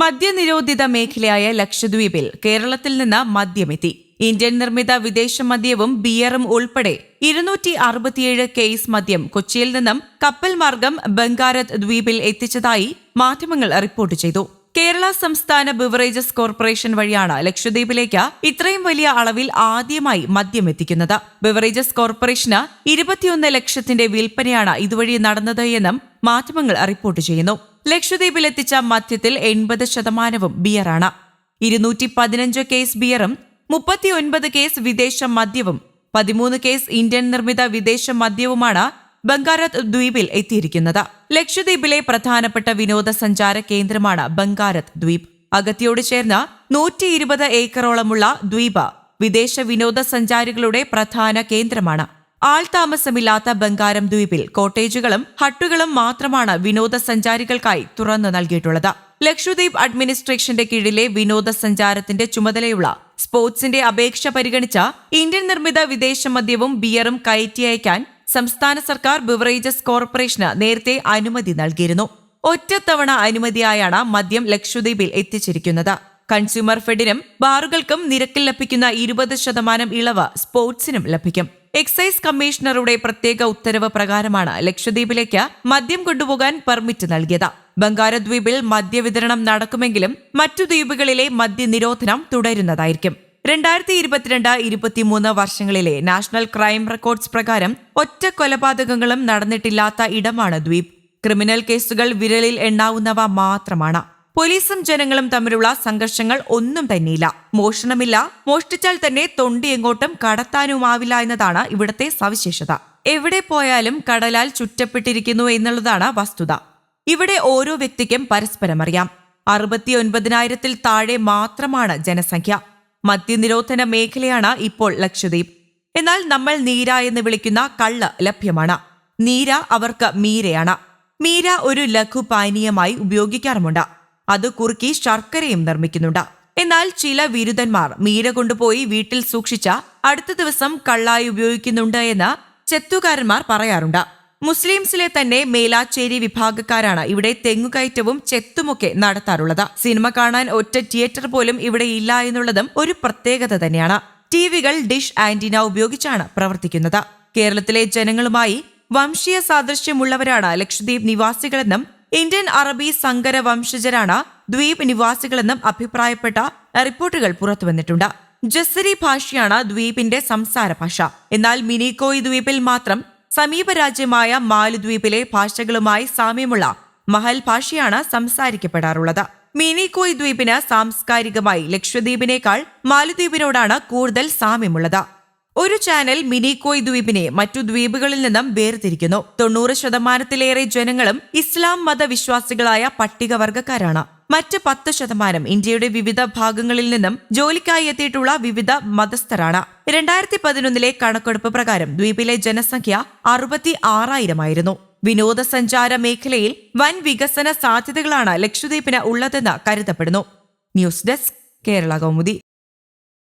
മദ്യനിരോധിത മേഖലയായ ലക്ഷദ്വീപിൽ കേരളത്തിൽ നിന്ന് മദ്യമെത്തി. ഇന്ത്യൻ നിർമ്മിത വിദേശ മദ്യവും ബിയറും ഉൾപ്പെടെ ഇരുന്നൂറ്റി അറുപത്തിയേഴ് കേസ് മദ്യം കൊച്ചിയിൽ നിന്നും കപ്പൽ മാർഗം ബംഗാരത് ദ്വീപിൽ എത്തിച്ചതായി മാധ്യമങ്ങൾ റിപ്പോർട്ട് ചെയ്തു. കേരള സംസ്ഥാന ബിവറേജസ് കോർപ്പറേഷൻ വഴിയാണ് ലക്ഷദ്വീപിലേക്ക് ഇത്രയും വലിയ അളവിൽ ആദ്യമായി മദ്യം എത്തിക്കുന്നത് ബിവറേജസ് കോർപ്പറേഷന് ഇരുപത്തിയൊന്ന് ലക്ഷത്തിന്റെ വിൽപ്പനയാണ് ഇതുവഴി നടന്നത് എന്നും മാധ്യമങ്ങൾ റിപ്പോർട്ട് ചെയ്യുന്നു. ലക്ഷദ്വീപിൽ എത്തിച്ച മദ്യത്തിൽ എൺപത് ശതമാനവും ബിയറാണ്. ഇരുന്നൂറ്റി പതിനഞ്ച് കേസ് ബിയറും മുപ്പത്തിയൊൻപത് കേസ് വിദേശ മദ്യവും പതിമൂന്ന് കേസ് ഇന്ത്യൻ നിർമ്മിത വിദേശ മദ്യവുമാണ് ബംഗാരത് ദ്വീപിൽ എത്തിയിരിക്കുന്നത്. ലക്ഷദ്വീപിലെ പ്രധാനപ്പെട്ട വിനോദസഞ്ചാര കേന്ദ്രമാണ് ബംഗാരത് ദ്വീപ്. അഗത്തിയോട് ചേർന്ന് നൂറ്റി ഇരുപത് ഏക്കറോളമുള്ള ദ്വീപ് വിദേശ വിനോദസഞ്ചാരികളുടെ പ്രധാന കേന്ദ്രമാണ്. ആൾതാമസമില്ലാത്ത ബംഗാരം ദ്വീപിൽ കോട്ടേജുകളും ഹട്ടുകളും മാത്രമാണ് വിനോദസഞ്ചാരികൾക്കായി തുറന്നു നൽകിയിട്ടുള്ളത്. ലക്ഷദ്വീപ് അഡ്മിനിസ്ട്രേഷന്റെ കീഴിലെ വിനോദസഞ്ചാരത്തിന്റെ ചുമതലയുള്ള സ്പോർട്സിന്റെ അപേക്ഷ പരിഗണിച്ച ഇന്ത്യൻ നിർമ്മിത വിദേശ മദ്യവും ബിയറും കയറ്റി അയക്കാൻ സംസ്ഥാന സർക്കാർ ബിവറേജസ് കോർപ്പറേഷന് നേരത്തെ അനുമതി നൽകിയിരുന്നു. ഒറ്റത്തവണ അനുമതിയായാണ് മദ്യം ലക്ഷദ്വീപിൽ എത്തിച്ചിരിക്കുന്നത്. കൺസ്യൂമർ ഫെഡിനും ബാറുകൾക്കും നിരക്കിൽ ലഭിക്കുന്ന ഇരുപത് ശതമാനം ഇളവ് സ്പോർട്സിനും ലഭിക്കും. എക്സൈസ് കമ്മീഷണറുടെ പ്രത്യേക ഉത്തരവ് പ്രകാരമാണ് ലക്ഷദ്വീപിലേക്ക് മദ്യം കൊണ്ടുപോകാൻ പെർമിറ്റ് നൽകിയത്. ബംഗാരദ്വീപിൽ മദ്യവിതരണം നടക്കുമെങ്കിലും മറ്റു ദ്വീപുകളിലെ മദ്യനിരോധനം തുടരുന്നതായിരിക്കും. രണ്ടായിരത്തി ഇരുപത്തിരണ്ട് ഇരുപത്തിമൂന്ന് വർഷങ്ങളിലെ നാഷണൽ ക്രൈം റെക്കോർഡ്സ് പ്രകാരം ഒറ്റ കൊലപാതകങ്ങളും നടന്നിട്ടില്ലാത്ത ഇടമാണ് ദ്വീപ്. ക്രിമിനൽ കേസുകൾ വിരലിൽ എണ്ണാവുന്നവ മാത്രമാണ്. പോലീസും ജനങ്ങളും തമ്മിലുള്ള സംഘർഷങ്ങൾ ഒന്നും തന്നെയില്ല. മോഷണമില്ല. മോഷ്ടിച്ചാൽ തന്നെ തൊണ്ടി എങ്ങോട്ടും കടത്താനുമാവില്ല എന്നതാണ് ഇവിടത്തെ സവിശേഷത. എവിടെ പോയാലും കടലാൽ ചുറ്റപ്പെട്ടിരിക്കുന്നു എന്നുള്ളതാണ് വസ്തുത. ഇവിടെ ഓരോ വ്യക്തിക്കും പരസ്പരം അറിയാം. അറുപത്തിയൊൻപതിനായിരത്തിൽ താഴെ മാത്രമാണ് ജനസംഖ്യ. മദ്യനിരോധന മേഖലയാണ് ഇപ്പോൾ ലക്ഷദ്വീപ്. എന്നാൽ നമ്മൾ നീര എന്ന് വിളിക്കുന്ന കള്ള് ലഭ്യമാണ്. നീര അവർക്ക് മീരയാണ്. മീര ഒരു ലഘുപാനീയമായി ഉപയോഗിക്കാറുമുണ്ട്. അത് കുറുക്കി ശർക്കരയും നിർമ്മിക്കുന്നുണ്ട്. എന്നാൽ ചില വിരുദ്ധന്മാർ മീര കൊണ്ടുപോയി വീട്ടിൽ സൂക്ഷിച്ച അടുത്ത ദിവസം കള്ളായി ഉപയോഗിക്കുന്നുണ്ട് എന്ന് ചെത്തുകാരന്മാർ പറയാറുണ്ട്. മുസ്ലിംസിലെ തന്നെ മേലാച്ചേരി വിഭാഗക്കാരാണ് ഇവിടെ തെങ്ങുകയറ്റവും ചെത്തുമൊക്കെ നടത്താറുള്ളത്. സിനിമ കാണാൻ ഒറ്റ തിയേറ്റർ പോലും ഇവിടെ ഇല്ല എന്നുള്ളതും ഒരു പ്രത്യേകത തന്നെയാണ്. ടിവികൾ ഡിഷ് ആന്റിന ഉപയോഗിച്ചാണ് പ്രവർത്തിക്കുന്നത്. കേരളത്തിലെ ജനങ്ങളുമായി വംശീയ സാദൃശ്യമുള്ളവരാണ് ലക്ഷദ്വീപ് നിവാസികളെന്നും ഇന്ത്യൻ അറബി സങ്കര വംശജരാണ് ദ്വീപ് നിവാസികളെന്നും അഭിപ്രായപ്പെട്ട റിപ്പോർട്ടുകൾ പുറത്തുവന്നിട്ടുണ്ട്. ജസ്സരി ഭാഷയാണ് ദ്വീപിന്റെ സംസാര ഭാഷ. എന്നാൽ മിനിക്കോയ് ദ്വീപിൽ മാത്രം സമീപ രാജ്യമായ മാലുദ്വീപിലെ ഭാഷകളുമായി സാമ്യമുള്ള മഹൽ ഭാഷയാണ് സംസാരിക്കപ്പെടാറുള്ളത്. മിനിക്കോയ് ദ്വീപിന് സാംസ്കാരികമായി ലക്ഷദ്വീപിനേക്കാൾ മാലുദ്വീപിനോടാണ് കൂടുതൽ സാമ്യമുള്ളത്. ഒരു ചാനൽ മിനിക്കോയ് ദ്വീപിനെ മറ്റു ദ്വീപുകളിൽ നിന്നും വേർതിരിക്കുന്നു. തൊണ്ണൂറ് ശതമാനത്തിലേറെ ജനങ്ങളും ഇസ്ലാം മതവിശ്വാസികളായ പട്ടികവർഗക്കാരാണ് മറ്റ് പത്ത് ശതമാനം ഇന്ത്യയുടെ വിവിധ ഭാഗങ്ങളിൽ നിന്നും ജോലിക്കായി എത്തിയിട്ടുള്ള വിവിധ മതസ്ഥരാണ്. രണ്ടായിരത്തി പതിനൊന്നിലെ കണക്കെടുപ്പ് പ്രകാരം ദ്വീപിലെ ജനസംഖ്യ അറുപത്തി ആറായിരമായിരുന്നു വിനോദസഞ്ചാര മേഖലയിൽ വൻ വികസന സാധ്യതകളാണ് ലക്ഷദ്വീപിന് ഉള്ളതെന്ന് കരുതപ്പെടുന്നു. News desk Kerala Kaumudi.